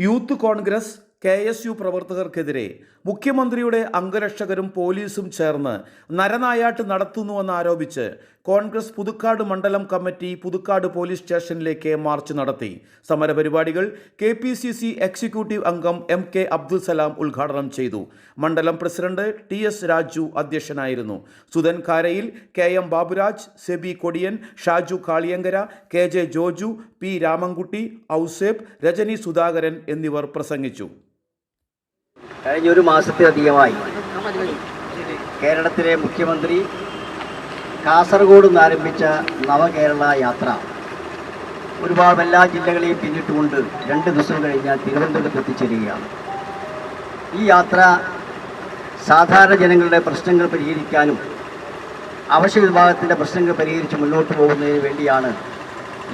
Youth Congress K S U പ്രവർത്തകർക്കെതിരെ മുഖ്യമന്ത്രിയുടെ അംഗരക്ഷകരും പോലീസും ചേർന്ന് നരനായാട്ട് നടത്തുന്നുവെന്നാരോപിച്ച് കോൺഗ്രസ് പുതുക്കാട് മണ്ഡലം കമ്മിറ്റി പുതുക്കാട് പോലീസ് സ്റ്റേഷനിലേക്ക് മാർച്ച് നടത്തി. സമരപരിപാടികൾ K P C C executive അംഗം എം കെ അബ്ദുൽ സലാം ഉദ്ഘാടനം ചെയ്തു. മണ്ഡലം പ്രസിഡന്റ് ടി എസ് രാജു അധ്യക്ഷനായിരുന്നു. Sudhan Karayil K M Baburaj Sebi Kodiyan Shaju Kaliyankara K J Joju P Ramankutty Ouseph Rajani Sudhakaran എന്നിവർ പ്രസംഗിച്ചു. കഴിഞ്ഞ ഒരു മാസത്തിലധികമായി കേരളത്തിലെ മുഖ്യമന്ത്രി കാസർഗോഡ് നിന്ന് ആരംഭിച്ച നവകേരള യാത്ര ഒരുപാട് എല്ലാ ജില്ലകളെയും പിന്നിട്ടുകൊണ്ട് രണ്ട് ദിവസം കഴിഞ്ഞാൽ തിരുവനന്തപുരത്ത് എത്തിച്ചേരുകയാണ്. ഈ യാത്ര സാധാരണ ജനങ്ങളുടെ പ്രശ്നങ്ങൾ പരിഹരിക്കാനും അവശ്യ വിഭാഗത്തിന്റെ പ്രശ്നങ്ങൾ പരിഹരിച്ച് മുന്നോട്ട് പോകുന്നതിന് വേണ്ടിയാണ്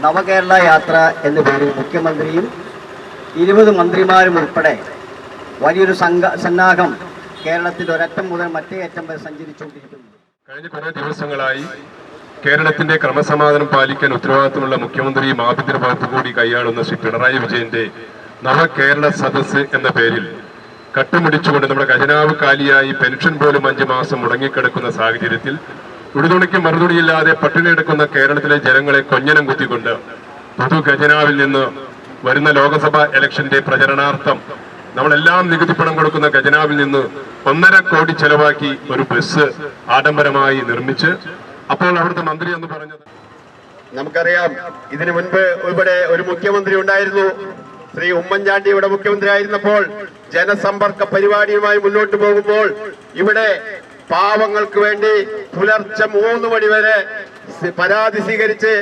നവകേരള യാത്ര എന്ന പേരിൽ മുഖ്യമന്ത്രിയും ഇരുപത് മന്ത്രിമാരും ഉൾപ്പെടെ വലിയൊരു സംഘ സന്നാഹം കേരളത്തിൽ ഒരറ്റം മുതൽ മറ്റേ അറ്റം വരെ സഞ്ചരിച്ചുകൊണ്ടിരിക്കുന്നു. കഴിഞ്ഞ കുറേ ദിവസങ്ങളായി കേരളത്തിന്റെ ക്രമസമാധാനം പാലിക്കാൻ ഉത്തരവാദിത്തമുള്ള മുഖ്യമന്ത്രിയും ആഭ്യന്തര വകുപ്പ് കൂടി കൈയാളുന്ന ശ്രീ പിണറായി വിജയന്റെ നവകേരള സദസ് എന്ന പേരിൽ കട്ടുമുടിച്ചുകൊണ്ട് നമ്മുടെ ഖജനാവ് കാലിയായി പെൻഷൻ പോലും അഞ്ചു മാസം മുടങ്ങിക്കിടക്കുന്ന സാഹചര്യത്തിൽ ഉടുതുണിക്ക് മറുതുണിയില്ലാതെ പട്ടിണിയെടുക്കുന്ന കേരളത്തിലെ ജനങ്ങളെ കൊഞ്ഞനം കുത്തിക്കൊണ്ട് പൊതു ഖജനാവിൽ നിന്ന് വരുന്ന ലോക്സഭാ ഇലക്ഷന്റെ പ്രചരണാർത്ഥം നമ്മളെല്ലാം നികുതി പണം കൊടുക്കുന്ന ഖജനാവിൽ നിന്ന് ഒന്നര കോടി ചെലവാക്കി ഒരു ബസ് ആഡംബരമായി നിർമ്മിച്ച് അപ്പോൾ അവിടുത്തെ മന്ത്രി എന്ന് പറഞ്ഞത് നമുക്കറിയാം ഇതിനു മുൻപ് ഇവിടെ ഒരു മുഖ്യമന്ത്രി ഉണ്ടായിരുന്നു. ശ്രീ ഉമ്മൻചാണ്ടി ഇവിടെ മുഖ്യമന്ത്രി ആയിരുന്നപ്പോൾ ജനസമ്പർക്ക പരിപാടിയുമായി മുന്നോട്ട് പോകുമ്പോൾ ഇവിടെ പാവങ്ങൾക്ക് വേണ്ടി പുലർച്ചെ മൂന്ന് മണി വരെ പരാതി സ്വീകരിച്ച്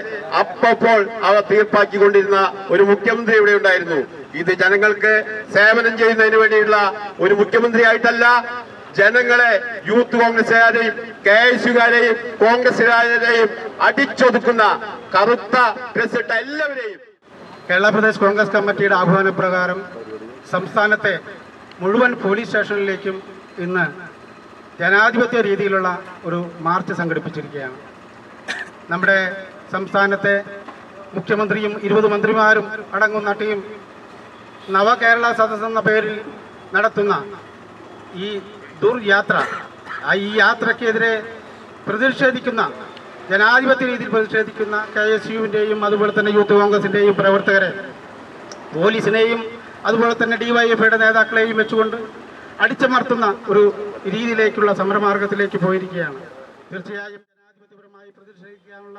അപ്പോൾ അവ തീർപ്പാക്കിക്കൊണ്ടിരുന്ന ഒരു മുഖ്യമന്ത്രി ഇവിടെ ഉണ്ടായിരുന്നു. ഇത് ജനങ്ങൾക്ക് സേവനം ചെയ്യുന്നതിന് വേണ്ടിയുള്ള ഒരു മുഖ്യമന്ത്രിയായിട്ടല്ല ജനങ്ങളെ യൂത്ത് കോൺഗ്രസുകാരെയും കെ എസ് യുകാരെയും കോൺഗ്രസുകാരെയും അടിച്ചൊതുക്കുന്ന കറുത്ത ഡ്രസ് ഇട്ട എല്ലാവരെയും. കേരള പ്രദേശ് കോൺഗ്രസ് കമ്മിറ്റിയുടെ ആഹ്വാനപ്രകാരം സംസ്ഥാനത്തെ മുഴുവൻ പോലീസ് സ്റ്റേഷനിലേക്കും ഇന്ന് ജനാധിപത്യ രീതിയിലുള്ള ഒരു മാർച്ച് സംഘടിപ്പിച്ചിരിക്കുകയാണ്. നമ്മുടെ സംസ്ഥാനത്തെ മുഖ്യമന്ത്രിയും ഇരുപത് മന്ത്രിമാരും അടങ്ങുന്ന ടീം നവകേരള സദസ് എന്ന പേരിൽ നടത്തുന്ന ഈ ദുർയാത്ര ഈ യാത്രയ്ക്കെതിരെ പ്രതിഷേധിക്കുന്ന ജനാധിപത്യ രീതിയിൽ പ്രതിഷേധിക്കുന്ന കെ എസ് യുവിന്റെയും അതുപോലെ തന്നെ യൂത്ത് കോൺഗ്രസിന്റെയും പ്രവർത്തകരെ പോലീസിനെയും അതുപോലെ തന്നെ ഡിവൈഎഫ്ഐയുടെ നേതാക്കളെയും വെച്ചുകൊണ്ട് അടിച്ചമർത്തുന്ന ഒരു രീതിയിലേക്കുള്ള സമരമാർഗത്തിലേക്ക് പോയിരിക്കുകയാണ്. തീർച്ചയായും ജനാധിപത്യപരമായി പ്രതിഷേധിക്കാനുള്ള